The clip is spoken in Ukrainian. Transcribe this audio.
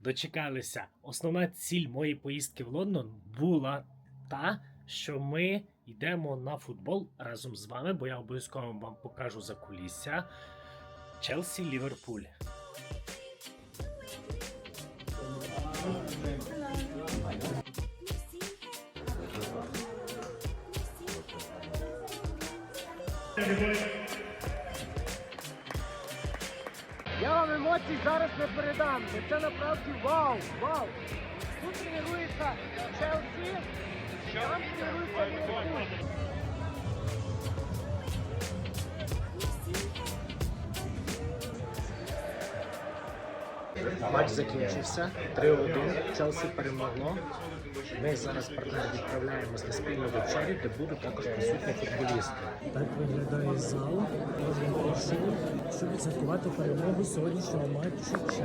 дочекалися. Основна ціль моєї поїздки в Лондон була та, що ми йдемо на футбол разом з вами, бо я обов'язково вам покажу за кулісся. Челсі Ліверпуль. Я емоцій зараз не передам. бо Це насправді вау, вау. Тут тренується Челсі, там тренується Ліверпуль. Матч закінчився. 3-1. Челсі перемогло. Ми зараз партнери відправляємось на спільну вечерю, де будуть також присутні футболісти. Так виглядає зал. Можемо прийшов, щоб відсвяткувати перемогу сьогоднішнього матчу Челсі.